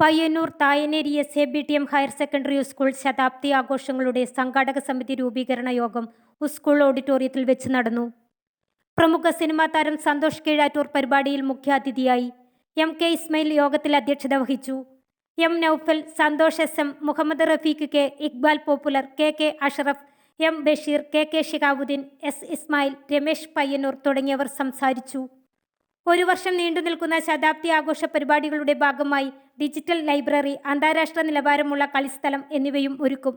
Payyanur Thayineri S A B T M higher secondary school ശതാബ്ദി ആഘോഷങ്ങളുടെ സംഘാടക സമിതി രൂപീകരണ യോഗം സ്കൂൾ ഓഡിറ്റോറിയത്തിൽ വെച്ച് നടന്നു. പ്രമുഖ സിനിമാ താരം സന്തോഷ് കീഴാറ്റൂർ പരിപാടിയിൽ മുഖ്യാതിഥിയായി എം കെ ഇസ്മയിൽ യോഗത്തിൽ അധ്യക്ഷത വഹിച്ചു. M Noufal Santhosh S M Muhammad Rafeeq K Iqbal popular K K Ashraf M Basheer K K Shihabuddin S Ismail Ramesh Payyanur തുടങ്ങിയവർ സംസാരിച്ചു. ഒരു വർഷം നീണ്ടു നിൽക്കുന്ന ശതാബ്ദി ആഘോഷ പരിപാടികളുടെ ഭാഗമായി ഡിജിറ്റൽ ലൈബ്രറി അന്താരാഷ്ട്ര നിലവാരമുള്ള കളിസ്ഥലം എന്നിവയും ഒരുക്കും.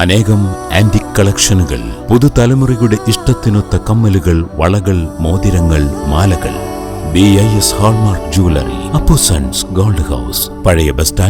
അനേകം ആന്റിക് കളക്ഷനുകൾ പുതുതലമുറയുടെ ഇഷ്ടത്തിനൊത്ത കമ്മലുകൾ വളകൾ മോതിരങ്ങൾ മാലകൾ. B I S hallmark jewellery Appusons gold house പഴയ ബസ് സ്റ്റാൻഡ്